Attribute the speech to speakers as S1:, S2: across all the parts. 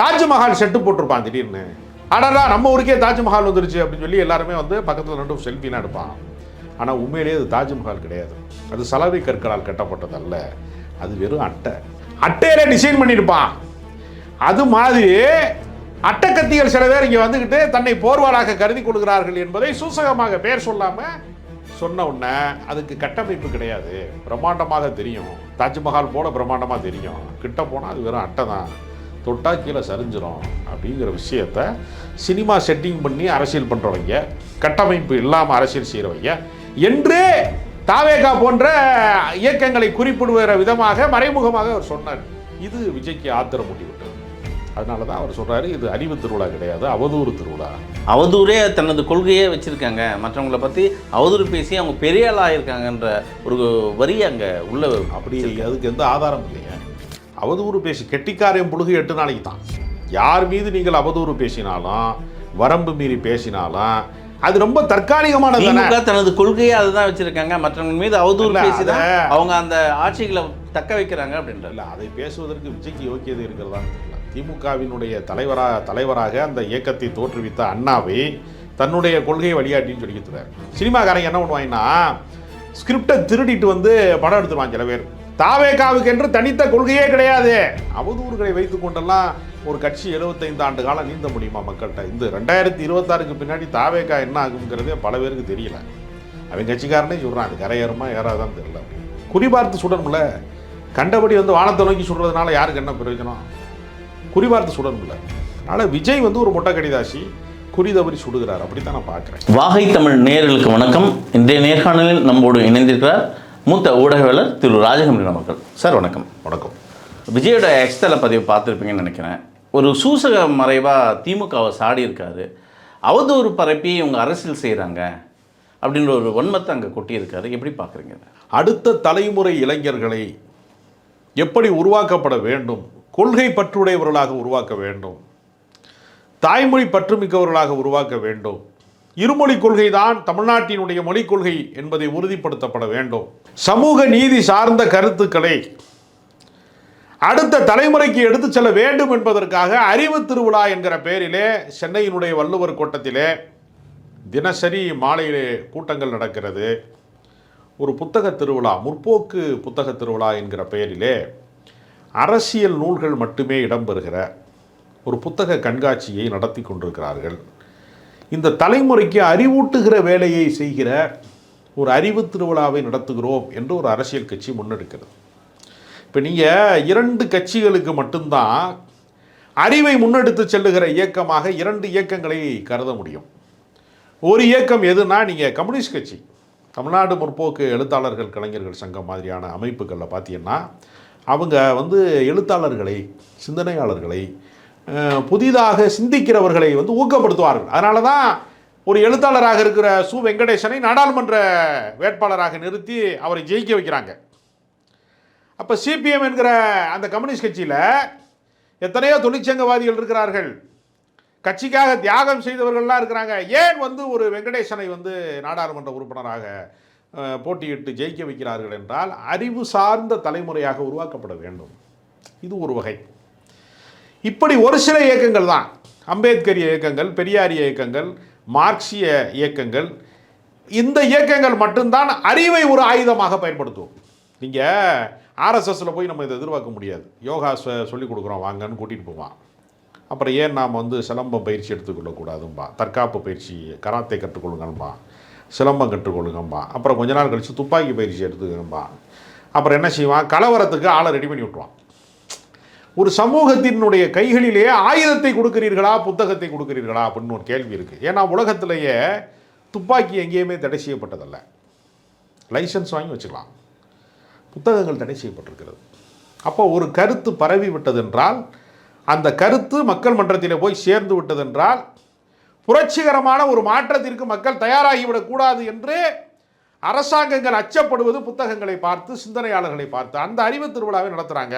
S1: Taj Mahal set போட்டிருப்பான் திடீர்னு. அடடா நம்ம ஊருக்கே தாஜ்மஹால் வந்துருச்சு அப்படின்னு சொல்லி எல்லாருமே வந்து பக்கத்தில் ரெண்டு செல்ஃபினா எடுப்பான். ஆனால் உண்மையிலேயே அது தாஜ்மஹால் கிடையாது. அது சலவை கற்களால் கட்டப்பட்டது அல்ல அது வெறும் அட்டை. அட்டையில டிசைன் பண்ணியிருப்பான். அது மாதிரி அட்டக்கத்திகள் சில பேர் இங்கே வந்துக்கிட்டு தன்னை போர்வாளாக கருதி கொள்கிறார்கள் என்பதை சூசகமாக பேர் சொல்லாமல் சொன்ன உடனே அதுக்கு கட்டமைப்பு கிடையாது. பிரம்மாண்டமாக தெரியும். தாஜ்மஹால் போல பிரம்மாண்டமாக தெரியும். கிட்ட போனால் அது வெறும் அட்டை தான். தொட்டா கீழே சரிஞ்சிரும் அப்படிங்கிற விஷயத்த சினிமா செட்டிங் பண்ணி அரசியல் பண்ணுறவங்க கட்டமைப்பு இல்லாமல் அரசியல் செய்கிறவங்க என்று தாவேகா போன்ற இயக்கங்களை குறிப்பிடுகிற விதமாக மறைமுகமாக அவர் சொன்னார். இது விஜய்க்கு ஆத்திரம் மூட்டிவிட்டது. அதனால தான் அவர் சொல்றாரு இது அறிவு திருவிழா கிடையாது அவதூறு திருவிழா.
S2: அவதூறே தனது கொள்கையே வச்சுருக்காங்க. மற்றவங்கள பற்றி அவதூறு பேசி அவங்க பெரிய ஆளாக இருக்காங்கன்ற ஒரு வரி அங்கே உள்ள
S1: அப்படி அதுக்கு எந்த ஆதாரம் இல்லைங்க. அவதூறு பேசி கெட்டிக்காரையும் புழுகு எட்டு நாளைக்கு தான். யார் மீது நீங்கள் அவதூறு பேசினாலும் வரம்பு மீறி பேசினாலும் அது ரொம்ப தற்காலிகமானது
S2: திமுக தனது கொள்கையே அதுதான் வச்சிருக்காங்க. மற்றவங்க மீது அவதூறு
S1: இல்ல,
S2: பேசி தான்
S1: அத-
S2: அவங்க அந்த ஆட்சிகளை தக்க வைக்கிறாங்க அப்படின்ற
S1: இல்ல அதை பேசுவதற்கு விஜய்க்கு யோக்கியதை இருக்கிறதா? திமுகவினுடைய தலைவரா தலைவராக அந்த இயக்கத்தை தோற்றுவித்த அண்ணாவை தன்னுடைய கொள்கையை வழிகாட்டின்னு சொல்லிக்கிறார் சினிமாக்காரங்க என்ன பண்ணுவாங்கன்னா ஸ்கிரிப்டை திருடிட்டு வந்து படம் எடுத்துருவாங்க சில பேர். தாவேகாவுக்கு என்று தனித்த கொள்கையே கிடையாது. அவதூறுகளை வைத்துக் கொண்டெல்லாம் ஒரு கட்சி 75 ஆண்டு காலம் நீந்த முடியுமா மக்கள்கிட்ட? இந்த ரெண்டாயிரத்தி இருபத்தாறுக்கு பின்னாடி தாவேகா என்ன ஆகுங்கிறதே பல பேருக்கு தெரியல. அவன் கட்சிக்காரனே சொல்கிறான் அது கரையேறுமா ஏறாதான் தெரியல. குறிபார்த்து சுடணும்ல. கண்டபடி வந்து வானத்தை நோக்கி சுடுறதுனால யாருக்கு என்ன பிரயோஜனம்? குறிபார்த்து சுடணும்ல. அதனால் விஜய் வந்து ஒரு மொட்டை கடிதாசி குறிதவறி சுடுகிறார். அப்படி தான் நான் பார்க்குறேன்.
S2: வாகை தமிழ் நேர்களுக்கு வணக்கம். இன்றைய நேர்காணலில் நம்மோடு இணைந்திருக்கிறார் மூத்த ஊடகவியலர் திரு ராஜகம்பி மக்கள் சார் வணக்கம்.
S1: வணக்கம்.
S2: விஜயோட எக்ஸ்தல பதிவு பார்த்துருப்பீங்கன்னு நினைக்கிறேன். ஒரு சூசக மறைவாக திமுகவை சாடி இருக்காரு. அவதூறு பரப்பி இவங்க அரசியல் செய்கிறாங்க அப்படின்ற ஒரு வன்மத்தை அங்கே கொட்டியிருக்காரு. எப்படி பார்க்குறீங்க?
S1: அடுத்த தலைமுறை இளைஞர்களை எப்படி உருவாக்கப்பட வேண்டும்? கொள்கை பற்றுடையவர்களாக உருவாக்க வேண்டும். தாய்மொழி பற்றுமிக்கவர்களாக உருவாக்க வேண்டும். இருமொழி கொள்கை தான் தமிழ்நாட்டினுடைய மொழிக் கொள்கை என்பதை உறுதிப்படுத்தப்பட வேண்டும். சமூக நீதி சார்ந்த கருத்துக்களை அடுத்த தலைமுறைக்கு எடுத்துச் செல்ல வேண்டும் என்பதற்காக அறிவு திருவிழா என்கிற பெயரிலே சென்னையினுடைய வள்ளுவர் கோட்டத்திலே தினசரி மாலையிலே கூட்டங்கள் நடக்கிறது. ஒரு புத்தக திருவிழா முற்போக்கு புத்தக திருவிழா என்கிற பெயரிலே அரசியல் நூல்கள் மட்டுமே இடம்பெறுகிற ஒரு புத்தக கண்காட்சியை நடத்தி கொண்டிருக்கிறார்கள். இந்த தலைமுறைக்கு அறிவூட்டுகிற வேலையை செய்கிற ஒரு அறிவு திருவிழாவை நடத்துகிறோம் என்று ஒரு அரசியல் கட்சி முன்னெடுக்கிறது. இப்போ நீங்கள் இரண்டு கட்சிகளுக்கு மட்டும்தான் அறிவை முன்னெடுத்து செல்லுகிற இயக்கமாக இரண்டு இயக்கங்களை கருத முடியும். ஒரு இயக்கம் எதுனா நீங்கள் கம்யூனிஸ்ட் கட்சி. தமிழ்நாடு முற்போக்கு எழுத்தாளர்கள் கலைஞர்கள் சங்கம் மாதிரியான அமைப்புகளில் பார்த்தீங்கன்னா அவங்க வந்து எழுத்தாளர்களை சிந்தனையாளர்களை புதிதாக சிந்திக்கிறவர்களை வந்து ஊக்கப்படுத்துவார்கள். அதனால தான் ஒரு எழுத்தாளராக இருக்கிற சு. வெங்கடேசனை நாடாளுமன்ற வேட்பாளராக நிறுத்தி அவரை ஜெயிக்க வைக்கிறாங்க. அப்போ சிபிஎம் என்கிற அந்த கம்யூனிஸ்ட் கட்சியில் எத்தனையோ தொழிற்சங்கவாதிகள் இருக்கிறார்கள். கட்சிக்காக தியாகம் செய்தவர்கள்லாம் இருக்கிறாங்க. ஏன் வந்து ஒரு வெங்கடேசனை வந்து நாடாளுமன்ற உறுப்பினராக போட்டியிட்டு ஜெயிக்க வைக்கிறார்கள் என்றால் அறிவு சார்ந்த தலைமுறையாக உருவாக்கப்பட வேண்டும். இது ஒரு வகை. இப்படி ஒரு சில இயக்கங்கள் தான். அம்பேத்கரிய இயக்கங்கள் பெரியாரிய இயக்கங்கள் மார்க்சிய இயக்கங்கள். இந்த இயக்கங்கள் மட்டும்தான் அறிவை ஒரு ஆயுதமாக பயன்படுத்துவோம் நீங்கள் ஆர்எஸ்எஸில் போய் நம்ம இதை எதிர்பார்க்க முடியாது. யோகா சொல்லிக் கொடுக்குறோம் வாங்கன்னு கூட்டிகிட்டு போவான் அப்புறம் ஏன் நாம் வந்து சிலம்பம் பயிற்சி எடுத்துக்கொள்ளக்கூடாதும்பா? தற்காப்பு பயிற்சி கராத்தை கற்றுக்கொள்ளுங்கம்பா சிலம்பம் கற்றுக்கொள்ளுங்கம்பா அப்புறம் கொஞ்ச நாள் கழித்து துப்பாக்கி பயிற்சி எடுத்துக்கணும்பா அப்புறம் என்ன செய்வான்? கலவரத்துக்கு ஆளை ரெடி பண்ணி விட்ருவான் ஒரு சமூகத்தினுடைய கைகளிலே ஆயுதத்தை கொடுக்கிறீர்களா புத்தகத்தை கொடுக்கிறீர்களா அப்படின்னு ஒரு கேள்வி இருக்குது ஏன்னா உலகத்திலேயே துப்பாக்கி எங்கேயுமே தடை செய்யப்பட்டதல்ல. லைசன்ஸ் வாங்கி வச்சுக்கலாம். புத்தகங்கள் தடை செய்யப்பட்டிருக்கிறது. அப்போ ஒரு கருத்து பரவி விட்டதென்றால் அந்த கருத்து மக்கள் மன்றத்தில் போய் சேர்ந்து விட்டதென்றால் புரட்சிகரமான ஒரு மாற்றத்திற்கு மக்கள் தயாராகிவிடக்கூடாது என்று அரசாங்கங்கள் அச்சப்படுவது புத்தகங்களை பார்த்து சிந்தனையாளர்களை பார்த்து அந்த அறிவு திருவிழாவை நடத்துகிறாங்க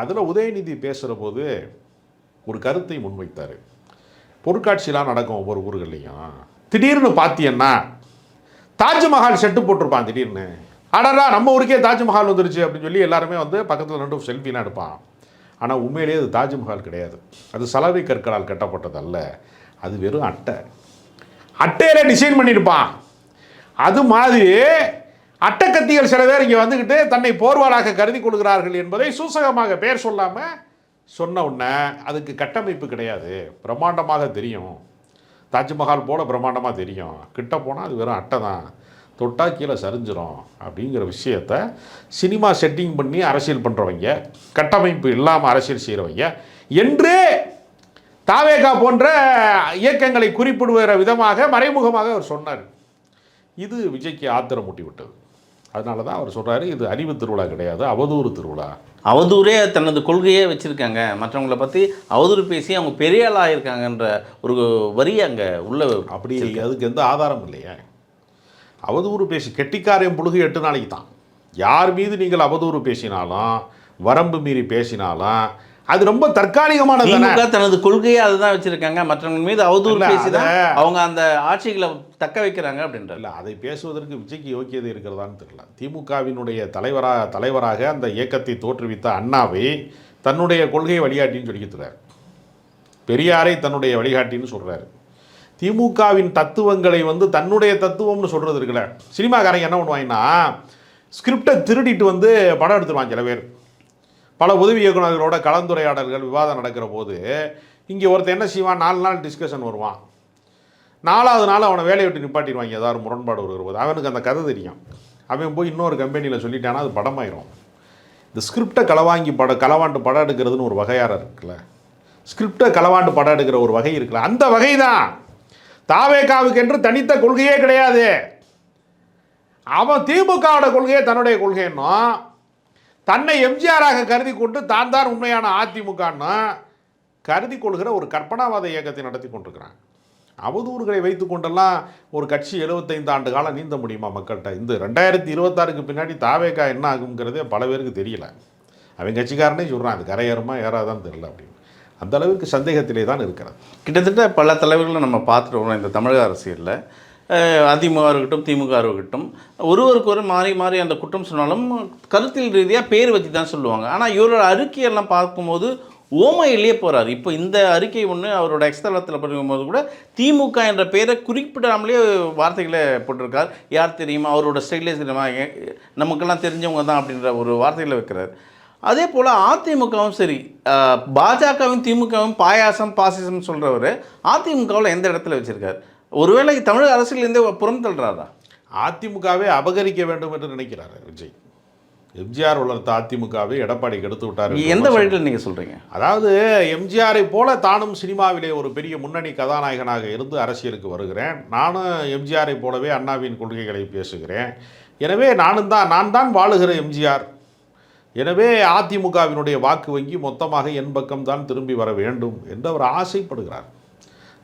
S1: அதில் உதயநிதி பேசுகிற போது ஒரு கருத்தை முன்வைத்தார். பொருட்காட்சியெலாம் நடக்கும் ஒவ்வொரு ஊர்கள்லையும். திடீர்னு பார்த்தீங்கன்னா தாஜ்மஹால் செட்டு போட்டிருப்பான் திடீர்னு. அடடா நம்ம ஊருக்கே தாஜ்மஹால் வந்துருச்சு அப்படின்னு சொல்லி எல்லாருமே வந்து பக்கத்தில் ரெண்டு செல்ஃபிலாம் எடுப்பான். ஆனால் உண்மையிலேயே அது தாஜ்மஹால் கிடையாது. அது சலவை கற்களால் கட்டப்பட்டது அல்ல அது வெறும் அட்டை. அட்டையில் டிசைன் பண்ணியிருப்பான். அது மாதிரி அட்டக்கத்திகள் சில பேர் இங்கே வந்துக்கிட்டு தன்னை போர்வாளாக கருதி கொள்கிறார்கள் என்பதை சூசகமாக பேர் சொல்லாமல் சொன்ன உடனே அதுக்கு கட்டமைப்பு கிடையாது. பிரம்மாண்டமாக தெரியும். தாஜ்மஹால் போல பிரம்மாண்டமாக தெரியும். கிட்ட போனால் அது வெறும் அட்டை தான். தொட்டா கீழே சரிஞ்சிரும் அப்படிங்கிற விஷயத்த சினிமா செட்டிங் பண்ணி அரசியல் பண்ணுறவங்க கட்டமைப்பு இல்லாமல் அரசியல் செய்கிறவங்க என்று தாவேகா போன்ற இயக்கங்களை குறிப்பிடுகிற விதமாக மறைமுகமாக அவர் சொன்னார். இது விஜய்க்கு ஆத்திரம் மூட்டி விட்டது அதனால தான் அவர் சொல்றாரு இது அறிவு திருவிழா கிடையாது அவதூறு திருவிழா.
S2: அவதூறே தனது கொள்கையே வச்சுருக்காங்க. மற்றவங்கள பற்றி அவதூறு பேசி அவங்க பெரிய ஆளாக இருக்காங்கன்ற ஒரு வரி அங்கே உள்ள
S1: அப்படி அதுக்கு எந்த ஆதாரம் இல்லையே. அவதூறு பேசி கெட்டிக்காரையும் புழுகு எட்டு நாளைக்கு தான் யார் மீது நீங்கள் அவதூறு பேசினாலும் வரம்பு மீறி பேசினாலும் அது ரொம்ப தற்காலிகமானது
S2: திமுக தனது கொள்கையே அதுதான் வச்சிருக்காங்க. மற்றவங்க மீது அவதூறு
S1: இல்ல,
S2: பேசி தான்
S1: அத-
S2: அவங்க அந்த ஆட்சிகளை தக்க வைக்கிறாங்க அப்படின்றார்.
S1: இல்லை அதை பேசுவதற்கு விஜய்க்கு யோக்கியதை இருக்கிறதான்னு தெரியல. திமுகவினுடைய தலைவராக தலைவராக அந்த இயக்கத்தை தோற்றுவித்த அண்ணாவை தன்னுடைய கொள்கை வழிகாட்டின்னு சொல்லிக்கிறார். பெரியாரை தன்னுடைய வழிகாட்டின்னு சொல்றாரு. திமுகவின் தத்துவங்களை வந்து தன்னுடைய தத்துவம்னு சொல்றது இருக்குல்ல. சினிமாக்காரங்க என்ன பண்ணுவாங்கன்னா ஸ்கிரிப்டை திருடிட்டு வந்து படம் எடுத்துருவாங்க சில பேர். பல உதவி இயக்குநர்களோட கலந்துரையாடல்கள் விவாதம் நடக்கிற போது இங்கே ஒருத்தன் என்ன செய்வான்? நாலு நாள் டிஸ்கஷன் வருவான். நாலாவது நாள் அவனை வேலையை விட்டு நிப்பாட்டிடுவாங்க. ஏதாவது ஒரு முரண்பாடு வருகிற போது. அவனுக்கு அந்த கதை தெரியும். அவன் போய் இன்னொரு கம்பெனியில் சொல்லிட்டானா அது படமாயிரும். இந்த ஸ்கிரிப்டை களவாங்கி படம் களவாண்டு படம் எடுக்கிறதுன்னு ஒரு வகையார இருக்குல்ல. ஸ்கிரிப்டை களவாண்டு படம் எடுக்கிற ஒரு வகை இருக்குல்ல. அந்த வகை தான் தாவேக்காவுக்கு என்று தனித்த கொள்கையே கிடையாது. அவன் திமுகவோட கொள்கையே தன்னுடைய கொள்கைன்னா தன்னை எம்ஜிஆராக கருதி கொண்டு தான் தான் உண்மையான அதிமுகன்னா கருதி கொள்கிற ஒரு கற்பனாவாத இயக்கத்தை நடத்தி கொண்டிருக்கிறாங்க. அவதூறுகளை வைத்து கொண்டெல்லாம் ஒரு கட்சி 75 ஆண்டு காலம் நீந்த முடியுமா மக்கள்கிட்ட? இந்த ரெண்டாயிரத்தி இருபத்தாறுக்கு பின்னாடி தாவேக்கா என்ன ஆகுங்கிறதே பல பேருக்கு தெரியல. அவன் கட்சிக்காரனே சொல்கிறான் அது கரையேறுமா ஏறாதான்னு தெரியல அப்படின்னு. அந்த அளவுக்கு சந்தேகத்திலே தான் இருக்கிறது
S2: கிட்டத்தட்ட பல தலைவர்களை நம்ம பார்த்துட்டு வரோம் இந்த தமிழக அரசியலில். அதிமுக இருக்கட்டும் திமுக இருக்கட்டும் ஒருவருக்கு ஒரு மாறி மாறி அந்த குற்றம் சொன்னாலும் கருத்தில் ரீதியாக பேர் வச்சு தான் சொல்லுவாங்க. ஆனால் இவரோட அறிக்கையெல்லாம் பார்க்கும்போது ஓமையிலேயே போகிறார் இப்போ இந்த அறிக்கை ஒன்று அவரோட எக்ஸ்தலத்தில் படிக்கும்போது கூட திமுக என்ற பெயரை குறிப்பிடாமலே வார்த்தைகளை போட்டிருக்கார். யார் தெரியுமா? அவரோட ஸ்டைலே தெரியுமா நமக்கெல்லாம் தெரிஞ்சவங்க தான் அப்படின்ற ஒரு வார்த்தைகளை வைக்கிறார். அதே போல் அதிமுகவும் சரி பாஜகவும் திமுகவும் பாயாசம் பாசிசம் சொல்கிறவர் அதிமுகவில் எந்த இடத்துல வச்சுருக்கார்? ஒருவேளை தமிழக அரசியலேருந்தே புறம் தள்ளுறாரா?
S1: அதிமுகவை அபகரிக்க வேண்டும் என்று நினைக்கிறார் விஜய். எம்ஜிஆர் வளர்த்த அதிமுகவை எடப்பாடி கெடுத்து விட்டார்
S2: எந்த வழியில் நீங்கள் சொல்கிறீங்க
S1: அதாவது எம்ஜிஆரை போல தானும் சினிமாவிலே ஒரு பெரிய முன்னணி கதாநாயகனாக இருந்து அரசியலுக்கு வருகிறேன். நானும் எம்ஜிஆரை போலவே அண்ணாவின் கொள்கைகளை பேசுகிறேன். எனவே நானும் தான் நான் தான் வாழுகிற எம்ஜிஆர். எனவே அதிமுகவினுடைய வாக்கு வங்கி மொத்தமாக என் பக்கம்தான் திரும்பி வர வேண்டும் என்று அவர் ஆசைப்படுகிறார்.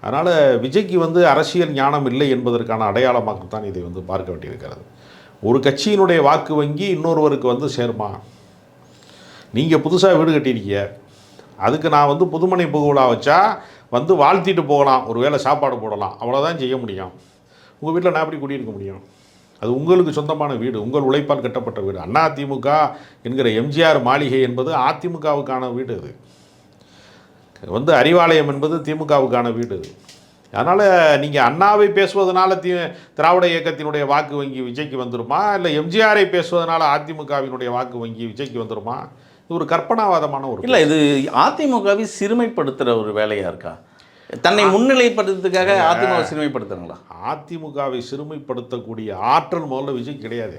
S1: அதனால் விஜய்க்கு வந்து அரசியல் ஞானம் இல்லை என்பதற்கான அடையாளமாகத்தான் இதை வந்து பார்க்க வேண்டியிருக்கிறது. ஒரு கட்சியினுடைய வாக்கு வங்கி இன்னொருவருக்கு வந்து சேருமா? நீங்கள் புதுசாக வீடு கட்டியிருக்கீங்க. அதுக்கு நான் வந்து புதுமனை புகழா வச்சா வந்து வாழ்த்திட்டு போகலாம். ஒரு வேளை சாப்பாடு போடலாம். அவ்வளோதான் செய்ய முடியும். உங்கள் வீட்டில் நான் எப்படி குடியிருக்க முடியும்? அது உங்களுக்கு சொந்தமான வீடு. உங்கள் உழைப்பால் கட்டப்பட்ட வீடு. அண்ணா அதிமுக என்கிற எம்ஜிஆர் மாளிகை என்பது அதிமுகவுக்கான வீடு அது. வந்து அறிவாலயம் என்பது திமுகவுக்கான வீடு. அது அதனால் நீங்கள் அண்ணாவை பேசுவதனால தி திராவிட இயக்கத்தினுடைய வாக்கு வங்கி விஜய்க்கு வந்துருமா? இல்லை எம்ஜிஆரை பேசுவதனால அதிமுகவினுடைய வாக்கு வங்கி விஜய்க்கு வந்துருமா? இது ஒரு கற்பனாவாதமான ஒரு
S2: இல்லை இது அதிமுகவை சிறுமைப்படுத்துகிற ஒரு வேலையாக இருக்கா? தன்னை முன்னிலைப்படுத்துறதுக்காக அதிமுக சிறுமைப்படுத்துறாங்களா?
S1: அதிமுகவை சிறுமைப்படுத்தக்கூடிய ஆற்றல் முதல்ல விஜய் கிடையாது.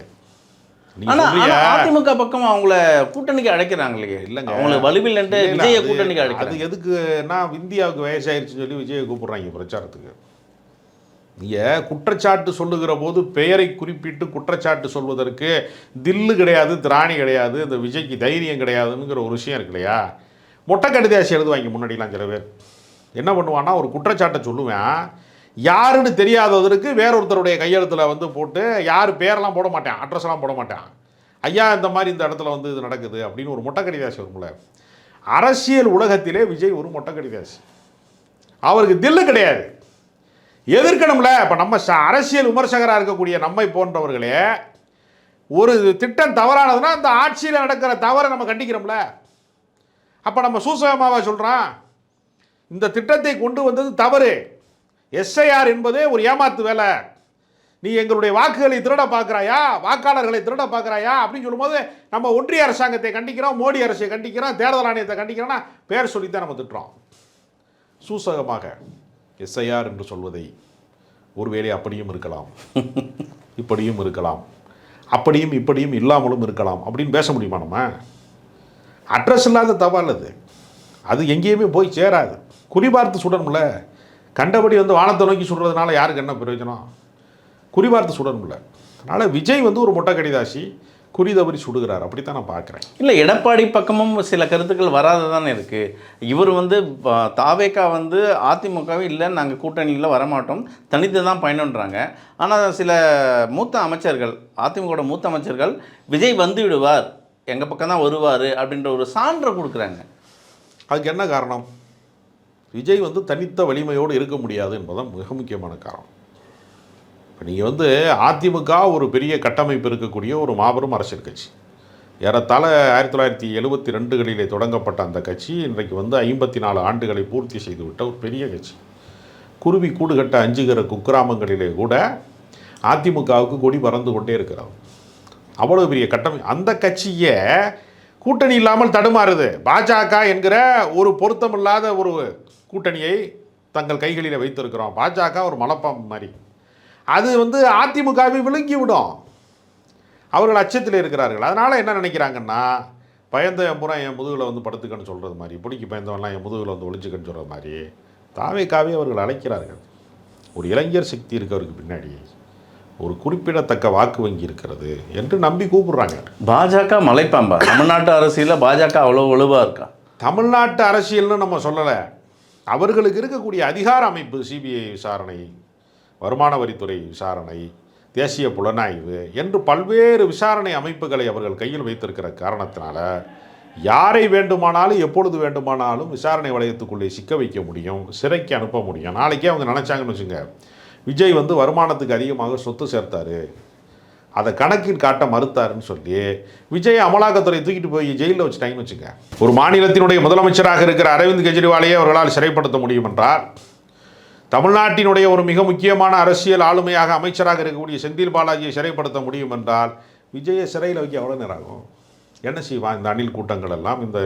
S2: அதிமுக பக்கம் அவங்கள கூட்டணிக்கு அழைக்கிறாங்க இல்லையே
S1: இல்லைங்க. இல்ல, இல்ல,
S2: விஜய கூட்டணிக்கு
S1: அது
S2: அழைக்கிறாங்க
S1: எதுக்குன்னா இந்தியாவுக்கு வயசாயிருச்சுன்னு சொல்லி விஜயை கூப்பிடுறாங்க பிரச்சாரத்துக்கு. நீங்கள் குற்றச்சாட்டு சொல்லுகிற போது பெயரை குறிப்பிட்டு குற்றச்சாட்டு சொல்வதற்கு தில்லு கிடையாது திராணி கிடையாது இந்த விஜய்க்கு தைரியம் கிடையாதுங்கிற ஒரு விஷயம் இருக்கு இல்லையா? மொட்டை கடிதாசி எழுதுவாங்க முன்னாடிலாம் சில பேர். என்ன பண்ணுவான்னா ஒரு குற்றச்சாட்டை சொல்லுவேன். யாருன்னு தெரியாதவருக்கு வேறொருத்தருடைய கையெழுத்தில் வந்து போட்டு யார் பேரெல்லாம் போட மாட்டேன் அட்ரஸ்லாம் போட மாட்டேன். ஐயா இந்த மாதிரி இந்த இடத்துல வந்து இது நடக்குது அப்படின்னு ஒரு மொட்டை கடிதாசி வரும்ல. அரசியல் உலகத்திலே விஜய் ஒரு மொட்டை கடிதாசி அவருக்கு தில்லு கிடையாது. எதிர்க்கணும்ல இப்போ நம்ம ச- அரசியல் விமர்சகராக இருக்கக்கூடிய நம்மை போன்றவர்களே ஒரு திட்டம் தவறானதுன்னா அந்த ஆட்சியில் நடக்கிற தவறை நம்ம கண்டிக்கிறோம்ல. அப்போ நம்ம சூசகமாவா சொல்கிறோம் இந்த திட்டத்தை கொண்டு வந்தது தவறு. எஸ்ஐஆர் என்பதே ஒரு ஏமாத்து வேலை. நீ எங்களுடைய வாக்குகளை திருட பார்க்குறாயா? வாக்காளர்களை திருட பார்க்குறாயா? அப்படின்னு சொல்லும்போது நம்ம ஒன்றிய அரசாங்கத்தை கண்டிக்கிறோம் மோடி அரசை கண்டிக்கிறோம் தேர்தல் ஆணையத்தை கண்டிக்கிறோம்னா பேர் சொல்லித்தான் நம்ம திட்டுறோம். சூசகமாக எஸ்ஐஆர் என்று சொல்வதை ஒருவேளை அப்படியும் இருக்கலாம். இப்படியும் இருக்கலாம். அப்படியும் இப்படியும் இல்லாமலும் இருக்கலாம். அப்படின்னு பேச முடியுமா நம்ம? அட்ரஸ் இல்லாத தவால் அது அது எங்கேயுமே போய் சேராது. குறிபார்த்து சுடணும்ல. கண்டபடி வந்து வானத்தை நோக்கி சுடுறதுனால யாருக்கு என்ன பிரயோஜனம்? குறிபார்த்து சுடணும்ல. அதனால் விஜய் வந்து ஒரு மொட்டை கடிதாசி குறி தவறி சுடுகிறார். அப்படித்தான் நான் பார்க்குறேன்.
S2: இல்லை எடப்பாடி பக்கமும் சில கருத்துக்கள் வராது தானே இருக்குது இவர் வந்து தாவேக்கா வந்து அதிமுகவே இல்லை நாங்கள் கூட்டணியில் வரமாட்டோம். தனித்து தான் பயணன்றாங்க ஆனால் சில மூத்த அமைச்சர்கள் அதிமுகவோட மூத்த அமைச்சர்கள் விஜய் வந்து விடுவார் எங்கள் பக்கம் தான் வருவார் அப்படின்ற ஒரு சான்றை கொடுக்குறாங்க.
S1: அதுக்கு என்ன காரணம்? விஜய் வந்து தனித்த வலிமையோடு இருக்க முடியாது என்பதுதான் மிக முக்கியமான காரணம். இப்போ நீங்கள் வந்து அதிமுக ஒரு பெரிய கட்டமைப்பு இருக்கக்கூடிய ஒரு மாபெரும் அரசியல் கட்சி. ஏறத்தாழ ஆயிரத்தி தொள்ளாயிரத்தி எழுபத்தி ரெண்டுகளிலே தொடங்கப்பட்ட அந்த கட்சி இன்றைக்கு வந்து ஐம்பத்தி நாலு ஆண்டுகளை பூர்த்தி செய்துவிட்ட ஒரு பெரிய கட்சி. குருவி கூடு கட்ட அஞ்சுகிற குக்கிராமங்களிலே கூட அதிமுகவுக்கு கொடி பறந்து கொண்டே இருக்கிறது அவ்வளோ பெரிய கட்டமை அந்த கட்சியை கூட்டணி இல்லாமல் தடுமாறுது. பாஜக என்கிற ஒரு பொருத்தமில்லாத ஒரு கூட்டணியை தங்கள் கைகளில் வைத்திருக்கிறோம். பாஜக ஒரு மலப்பம் மாதிரி. அது வந்து அதிமுகவை விழுங்கி விடும் அவர்கள் அச்சத்தில் இருக்கிறார்கள். அதனால் என்ன நினைக்கிறாங்கன்னா பயந்த பூரா என் முதுகில் வந்து படுத்துக்கன்னு சொல்கிறது மாதிரி பிடிக்கி பயந்தவன்லாம் என் முதுகில் வந்து ஒளிஞ்சுக்கன்னு சொல்கிற மாதிரி தாவேக்காவே அவர்கள் அழைக்கிறார்கள். ஒரு இளைஞர் சக்தி இருக்கவருக்கு பின்னாடி. ஒரு குறிப்பிடத்தக்க வாக்கு வங்கி இருக்கிறது என்று நம்பி கூப்பிடுறாங்க.
S2: பாஜக மலைப்பாம்பா. தமிழ்நாட்டு அரசியலில் பாஜக அவ்வளோ வலுவாக இருக்கா?
S1: தமிழ்நாட்டு அரசியல்னு நம்ம சொல்லலை. அவர்களுக்கு இருக்கக்கூடிய அதிகார அமைப்பு சிபிஐ விசாரணை வருமான வரித்துறை விசாரணை தேசிய புலனாய்வு என்று பல்வேறு விசாரணை அமைப்புகளை அவர்கள் கையில் வைத்திருக்கிற காரணத்தினால யாரை வேண்டுமானாலும் எப்பொழுது வேண்டுமானாலும் விசாரணை வளையத்துக்குள்ளே சிக்க வைக்க முடியும் சிறைக்கு அனுப்ப முடியும். நாளைக்கே அவங்க நினச்சாங்கன்னு வச்சுங்க. விஜய் வந்து வருமானத்துக்கு அதிகமாக சொத்து சேர்த்தாரு. அதை கணக்கில் காட்ட மறுத்தாருன்னு சொல்லி விஜய் அமலாக்கத்துறை தூக்கிட்டு போய் ஜெயிலில் வச்சுட்டாங்கன்னு வச்சுங்க. ஒரு மாநிலத்தினுடைய முதலமைச்சராக இருக்கிற அரவிந்த் கெஜ்ரிவாலையே அவர்களால் சிறைப்படுத்த முடியும் என்றால் தமிழ்நாட்டினுடைய ஒரு மிக முக்கியமான அரசியல் ஆளுமையாக அமைச்சராக இருக்கக்கூடிய செந்தில் பாலாஜியை சிறைப்படுத்த முடியும் என்றால் விஜயை சிறையில் வைக்க எவ்வளோ நேரம் ஆகும்? என்ன செய்வான்? இந்த அணில் கூட்டங்கள் எல்லாம் இந்த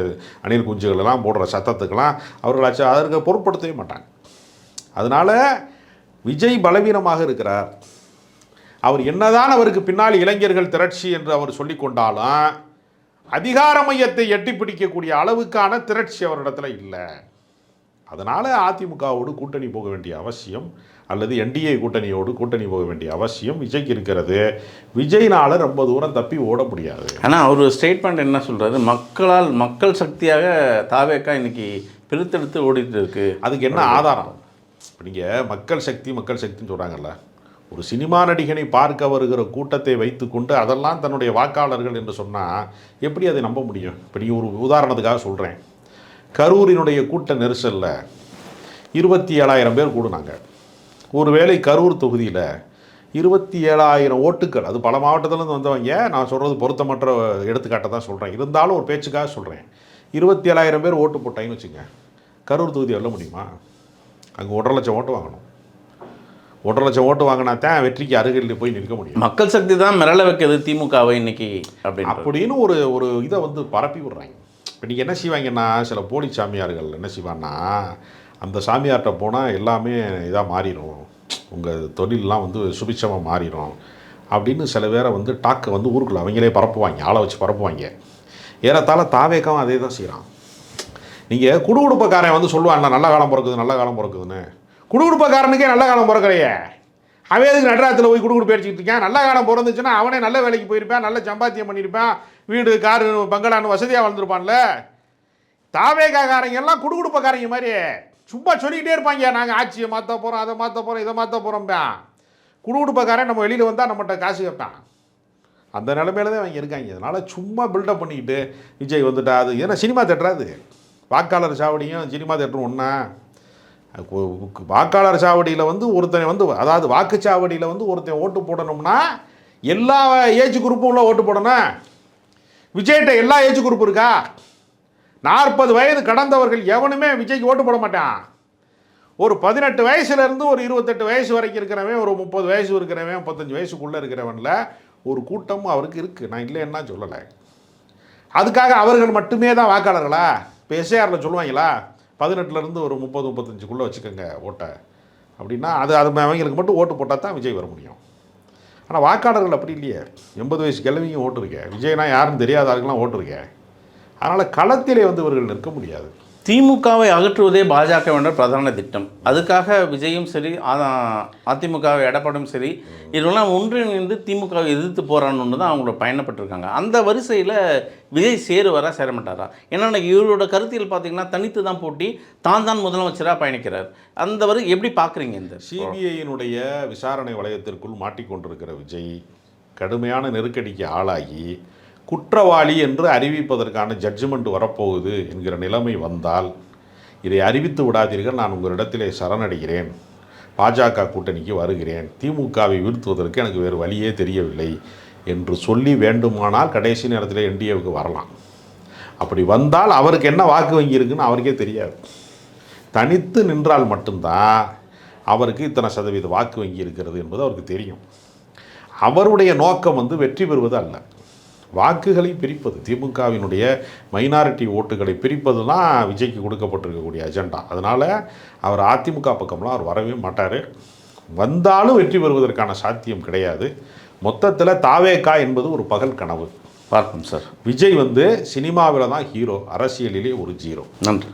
S1: அணில் குஞ்சுகள் எல்லாம் போடுற சத்தத்துக்கெல்லாம் அவர்களாச்சும் அதற்கு பொருட்படுத்தவே மாட்டாங்க. அதனால் விஜய் பலவீனமாக இருக்கிறார். அவர் என்னதான் அவருக்கு பின்னால் இளைஞர்கள் திரட்சி என்று அவர் சொல்லிக் கொண்டாலும் அதிகார மையத்தை எட்டி பிடிக்கக்கூடிய அளவுக்கான திரட்சி அவரிடத்துல இல்லை. அதனால் அதிமுகவோடு கூட்டணி போக வேண்டிய அவசியம் அல்லது என்டிஏ கூட்டணியோடு கூட்டணி போக வேண்டிய அவசியம் விஜய்க்கு இருக்கிறது. விஜய்னால ரொம்ப தூரம் தப்பி ஓட முடியாது.
S2: ஆனால் அவர் ஸ்டேட்மெண்ட் என்ன சொல்கிறாரு மக்களால் மக்கள் சக்தியாக தாவேக்கா இன்னைக்கு பிரித்தெடுத்து ஓடிட்டு இருக்கு.
S1: அதுக்கு என்ன ஆதாரம்? இப்போ நீங்கள் மக்கள் சக்தி மக்கள் சக்தின்னு சொல்கிறாங்கல்ல ஒரு சினிமா நடிகனை பார்க்க வருகிற கூட்டத்தை வைத்துக்கொண்டு அதெல்லாம் தன்னுடைய வாக்காளர்கள் என்று சொன்னால் எப்படி அதை நம்ப முடியும்? இப்போ நீ ஒரு உதாரணத்துக்காக சொல்கிறேன் கரூரினுடைய கூட்ட நெரிசலில் இருபத்தி ஏழாயிரம் பேர் கூடுனாங்க. ஒருவேளை கரூர் தொகுதியில் இருபத்தி ஏழாயிரம் ஓட்டுக்கள் அது பல மாவட்டத்திலேருந்து வந்தவங்க நான் சொல்கிறது பொருத்தமற்ற எடுத்துக்காட்டை தான் சொல்கிறேன் இருந்தாலும் ஒரு பேச்சுக்காக சொல்கிறேன் இருபத்தி ஏழாயிரம் பேர் ஓட்டு போட்டாங்கன்னு வச்சுங்க கரூர் தொகுதி வெல்ல முடியுமா? அங்கே ஒன்றரை லட்சம் ஓட்டு வாங்கணும். ஒன்றரை லட்சம் ஓட்டு வாங்கினா தான் வெற்றிக்கு அருகில் போய் நிற்க முடியும்.
S2: மக்கள் சக்தி தான் மிரள வைக்கிறது திமுகவை இன்னைக்கு அப்படின்னு
S1: அப்படின்னு ஒரு ஒரு இதை வந்து பரப்பி விடுறாங்க. இப்போ நீங்கள் என்ன செய்வாங்கன்னா சில போலி சாமியார்கள் என்ன செய்வான்னா அந்த சாமியார்கிட்ட போனால் எல்லாமே இதாக மாறிடும். உங்கள் தொழிலெலாம் வந்து சுபிட்சமாக மாறிடும் அப்படின்னு சில பேரை வந்து டாக்கை வந்து ஊருக்குள்ள அவங்களே பரப்புவாங்க ஆளை வச்சு பரப்புவாங்க. ஏறத்தாழ தாவேக்காவும் அதே தான் செய்கிறான் நீங்கள் குடுகுடுப்பக்காரன் வந்து சொல்லுவான்னா நல்ல காலம் பிறக்குது நல்ல காலம் பிறக்குதுன்னு. குடுகுடுப்பக்காரனுக்கே நல்ல காலம் பிறக்கலையே. அவன் எதுக்கு நடராத்தில் போய் குடுகுடு பேடிச்சிட்டு இருக்கான்? நல்ல காலம் பிறந்துச்சுன்னா அவனே நல்ல வேலைக்கு போயிருப்பான் நல்ல சம்பாத்தியம் பண்ணியிருப்பான் வீடு காரு பங்களான்னு வசதியாக வளர்ந்துருப்பான்ல. தாவேகாக்காரங்க எல்லாம் குடுகுடுப்பக்காரங்க மாதிரி சும்மா சொல்லிக்கிட்டே இருப்பாங்க நாங்கள் ஆட்சியை மாற்ற போகிறோம் அதை மாற்ற போகிறோம் இதை மாற்ற போகிறோம்பான் குடுகுடுப்பக்காரன் நம்ம வெளியில் வந்தால் நம்மகிட்ட காசு கேட்பான். அந்த நிலமையில தான் அவங்க இருக்காங்க. அதனால் சும்மா பில்டப் பண்ணிக்கிட்டு விஜய் வந்துட்டா அது ஏன்னா சினிமா தேட்டராது வாக்காளர் சாவடியும் சினிமா தேட்டரும் ஒன்றா வாக்காளர் சாவடியில் வந்து ஒருத்தனை வந்து அதாவது வாக்குச்சாவடியில் வந்து ஒருத்தன் ஓட்டு போடணும்னா எல்லா ஏஜ் குரூப்பும் உள்ள ஓட்டு போடணும். விஜய்கிட்ட எல்லா ஏஜ் குரூப் இருக்கா? நாற்பது வயது கடந்தவர்கள் எவனுமே விஜய்க்கு ஓட்டு போட மாட்டான். ஒரு பதினெட்டு வயசுலேருந்து ஒரு இருபத்தெட்டு வயசு வரைக்கும் இருக்கிறவன் ஒரு முப்பது வயசு இருக்கிறவன் முப்பத்தஞ்சு வயசுக்குள்ளே இருக்கிறவனில் ஒரு கூட்டமும் அவருக்கு இருக்குது நான் இல்லைன்னா சொல்லலை. அதுக்காக அவர்கள் மட்டுமே தான் வாக்காளர்களா? இப்போ எஸ்ஏஆரில் சொல்லுவாங்களா பதினெட்டுலேருந்து ஒரு முப்பது முப்பத்தஞ்சுக்குள்ளே வச்சுக்கோங்க ஓட்டை. அப்படின்னா அது அது அவங்களுக்கு மட்டும் ஓட்டு போட்டால் தான் விஜய் வர முடியும். ஆனால் வாக்காளர்கள் அப்படி இல்லையே. எண்பது வயசு கிழமையும் ஓட்டு இருக்கேன் விஜய்னா யாருன்னு தெரியாத ஆளுக்கெல்லாம் ஓட்டு இருக்கேன் அதனால் களத்திலே வந்து இவர்கள் நிற்க முடியாது.
S2: திமுகவை அகற்றுவதே பாஜகவின பிரதான திட்டம். அதுக்காக விஜயும் சரி ஆ- அதிமுகவை எடப்பாடும் சரி இதெல்லாம் ஒன்றிணைந்து திமுகவை எதிர்த்து போகிறான்னு தான் அவங்களோட பயணப்பட்டிருக்காங்க. அந்த வரிசையில் விஜய் சேருவாரா சேர மாட்டாரா ஏன்னா இவரோட கருத்தியல் பார்த்தீங்கன்னா தனித்து தான் போட்டி தான் தான் முதலமைச்சராக பயணிக்கிறார். அந்த வரி எப்படி பார்க்குறீங்க இந்த
S1: சிபிஐயினுடைய விசாரணை வளையத்திற்குள் மாட்டிக்கொண்டிருக்கிற விஜய் கடுமையான நெருக்கடிக்கு ஆளாகி குற்றவாளி என்று அறிவிப்பதற்கான ஜட்ஜ்மெண்ட் வரப்போகுது என்கிற நிலைமை வந்தால் இதை அறிவித்து விடாதீர்கள் நான் உங்களிடத்திலே சரணடைகிறேன். பாஜக கூட்டணிக்கு வருகிறேன். திமுகவை வீழ்த்துவதற்கு எனக்கு வேறு வழியே தெரியவில்லை என்று சொல்லி வேண்டுமானால் கடைசி நேரத்தில் என்டிஏவுக்கு வரலாம். அப்படி வந்தால் அவருக்கு என்ன வாக்கு வங்கி இருக்குன்னு அவருக்கே தெரியாது. தனித்து நின்றால் மட்டும்தான் அவருக்கு இத்தனை சதவீத வாக்கு வங்கி இருக்கிறது என்பது அவருக்கு தெரியும். அவருடைய நோக்கம் வந்து வெற்றி பெறுவது அல்ல. வாக்குகளை பிரிப்பது திமுகவினுடைய மைனாரிட்டி ஓட்டுகளை பிரிப்பது தான் விஜய்க்கு கொடுக்கப்பட்டிருக்கக்கூடிய அஜெண்டா அதனால் அவர் அதிமுக பக்கம்லாம் அவர் வரவே மாட்டார். வந்தாலும் வெற்றி பெறுவதற்கான சாத்தியம் கிடையாது. மொத்தத்தில் தாவேக்கா என்பது ஒரு பகல் கனவு.
S2: பார்ப்போம் சார்.
S1: விஜய் வந்து சினிமாவில் தான் ஹீரோ அரசியலிலே ஒரு ஜீரோ
S2: நன்றி.